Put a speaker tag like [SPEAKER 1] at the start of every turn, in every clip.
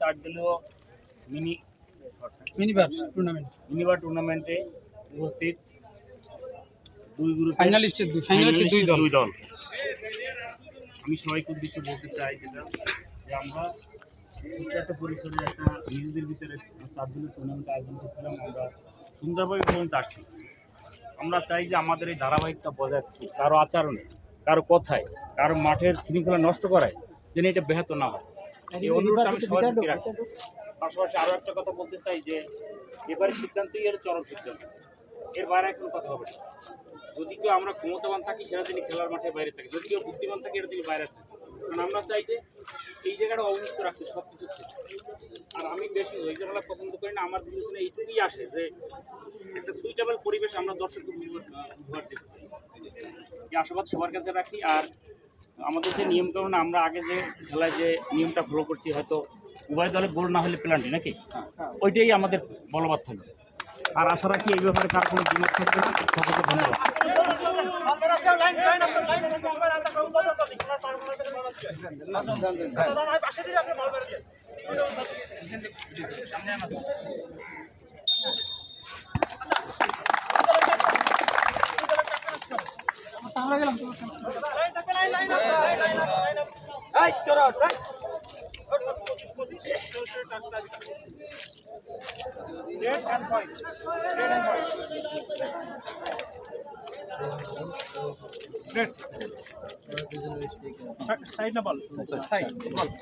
[SPEAKER 1] চার দলীয় মিনি
[SPEAKER 2] মিনিবার টুর্নামেন্ট
[SPEAKER 1] মিনিবার টুর্নামেন্টে উপস্থিত দুই গ্রুপ
[SPEAKER 2] ফাইনালিস্টের দুই ফাইনালিস্টের দুই দল।
[SPEAKER 1] দুই দল। আমি সবাইকে উদ্দেশ্যে বলতে চাই যেটা যে আমরা একটা পরিসরে একটা নিজেদের ভিতরে চার দিনের টুর্নামেন্ট আয়োজন করছিলাম আমরা সুন্দরভাবে পর্যন্ত আসছি আমরা চাই যে আমাদের এই ধারাবাহিকতা বজায় থাকুক কারও আচরণে কারও কথায় কারও মাঠের শৃঙ্খলা নষ্ট করায় যেন এটা ব্যাহত না হয়। এই অনুরোধ আমি সবার প্রতি রাখি পাশাপাশি আরও একটা কথা বলতে চাই যে এবারের সিদ্ধান্তই এর চরম সিদ্ধান্ত। এর বাইরে এখন কথা হবে না। যদি কেউ আমরা ক্ষমতাবান থাকি সেটা তিনি খেলার মাঠে বাইরে থাকে। যদি কেউ বুদ্ধিমান থাকে এটা তিনি বাইরে থাকে। কারণ আমরা চাই যে এই জায়গাটা অবমুক্ত রাখতে সব কিছু থেকে আর আমি বেশি ওই জায়গাটা পছন্দ করি না। আমার বিবেচনা এইটুকুই আসে যে একটা সুইটেবল পরিবেশ আমরা দর্শককে উপহার উপহার এই আশাবাদ সবার কাছে রাখি। আর আমাদের যে নিয়ম নিয়মকানুন আমরা আগে যে খেলায় যে নিয়মটা ফলো করছি, হয়তো উভয় দলে গোল না হলে পেনাল্টি নাকি? ওইটাই আমাদের বলবৎ থাকবে। আর আশা রাখি এই ব্যাপারে কার কোনো দ্বিমত থাকবে না। সকলকে ধন্যবাদ। গেলাম এই Red and white. Red and white.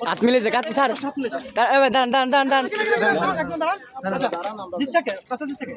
[SPEAKER 3] হাত মিলে যে কাত স্যার দাঁড়ান দাঁড়ান দাঁড়ান দাঁড়ান দাঁড়ান
[SPEAKER 2] জিতছে কে কাছে জিতছে কে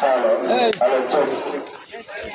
[SPEAKER 4] হ্যালো হ্যালো